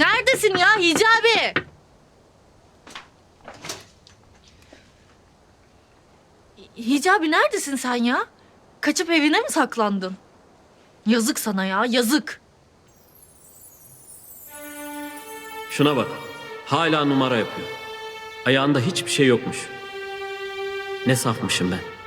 Neredesin ya Hicabi? Hicabi neredesin sen ya? Kaçıp evine mi saklandın? Yazık sana ya, yazık. Şuna bak. Hala numara yapıyor. Ayağında hiçbir şey yokmuş. Ne safmışım ben.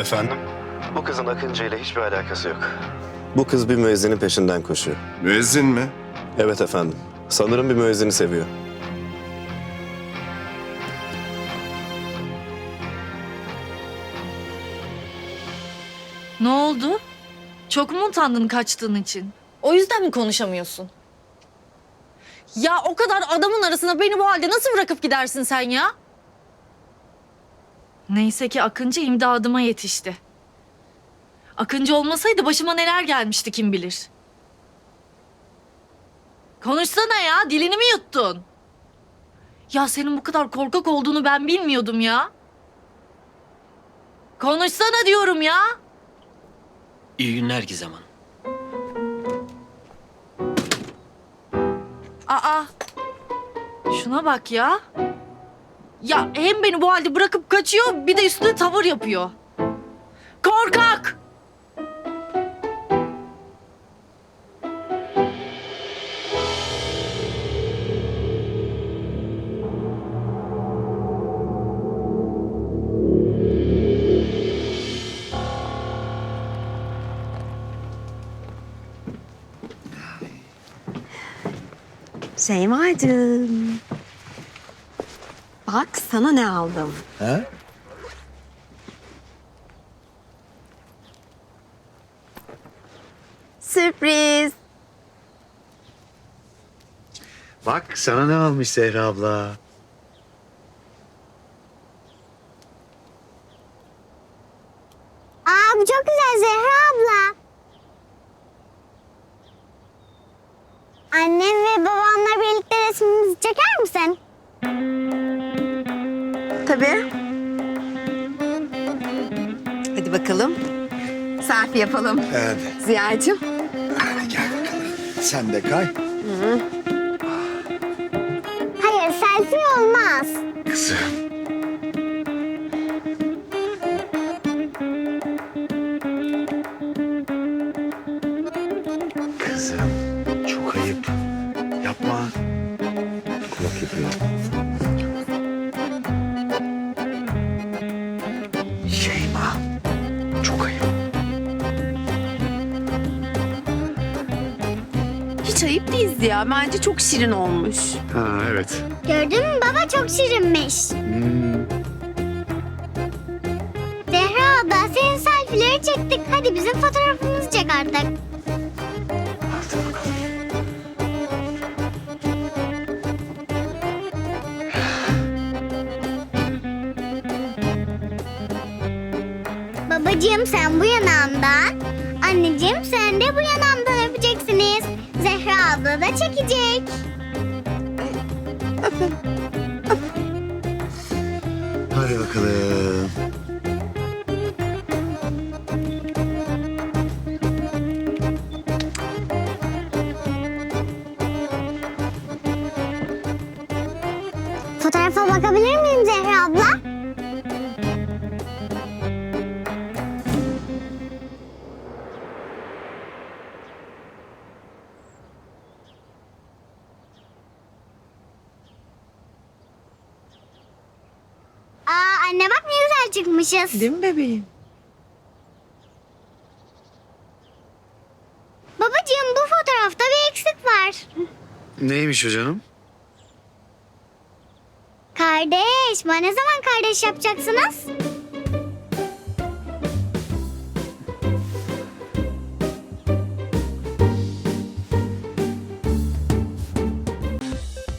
Efendim? Bu kızın Akıncı ile hiçbir alakası yok. Bu kız bir müezzinin peşinden koşuyor. Müezzin mi? Evet efendim. Sanırım bir müezzini seviyor. Ne oldu? Çok mu utandın kaçtığın için? O yüzden mi konuşamıyorsun? Ya o kadar adamın arasına beni bu halde nasıl bırakıp gidersin sen ya? Neyse ki Akıncı imdadıma yetişti. Akıncı olmasaydı başıma neler gelmişti kim bilir. Konuşsana ya, dilini mi yuttun? Ya senin bu kadar korkak olduğunu ben bilmiyordum ya. Konuşsana diyorum ya. İyi günler Gizem Hanım. Aa. Şuna bak ya. Ya hem beni bu halde bırakıp kaçıyor bir de üstüne tavır yapıyor. Korkak! Şeyma'cığım. Bak sana ne aldım. He? Sürpriz. Bak sana ne almış Zehra abla. Aa bu çok güzel Zehra abla. Annem ve babamla birlikte resmimizi çeker misin? Tabii. Hadi bakalım. Selfie yapalım. Hadi, Ziya'cığım. hadi gel bakalım. Sen de kay. Hayır selfie olmaz. Kızım. Kızım çok ayıp. Yapma. Kulak yapıyor. Hiç ayıp değiliz ya. Bence çok şirin olmuş. Ha evet. Gördün mü baba çok şirinmiş. Hmm. Zehra abla senin selfie'leri çektik. Hadi bizim fotoğrafımızı çek artık. Babacığım sen bu yanağımdan. Anneciğim sen de bu yanağımdan. Zehra abla da çekecek. Hadi bakalım. Çıkmışız. Değil mi bebeğim? Babacığım bu fotoğrafta bir eksik var. Neymiş o canım? Kardeş, bana ne zaman kardeş yapacaksınız?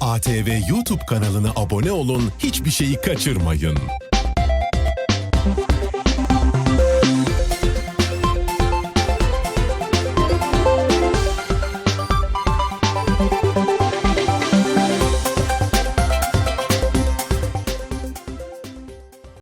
ATV YouTube kanalına abone olun, hiçbir şeyi kaçırmayın.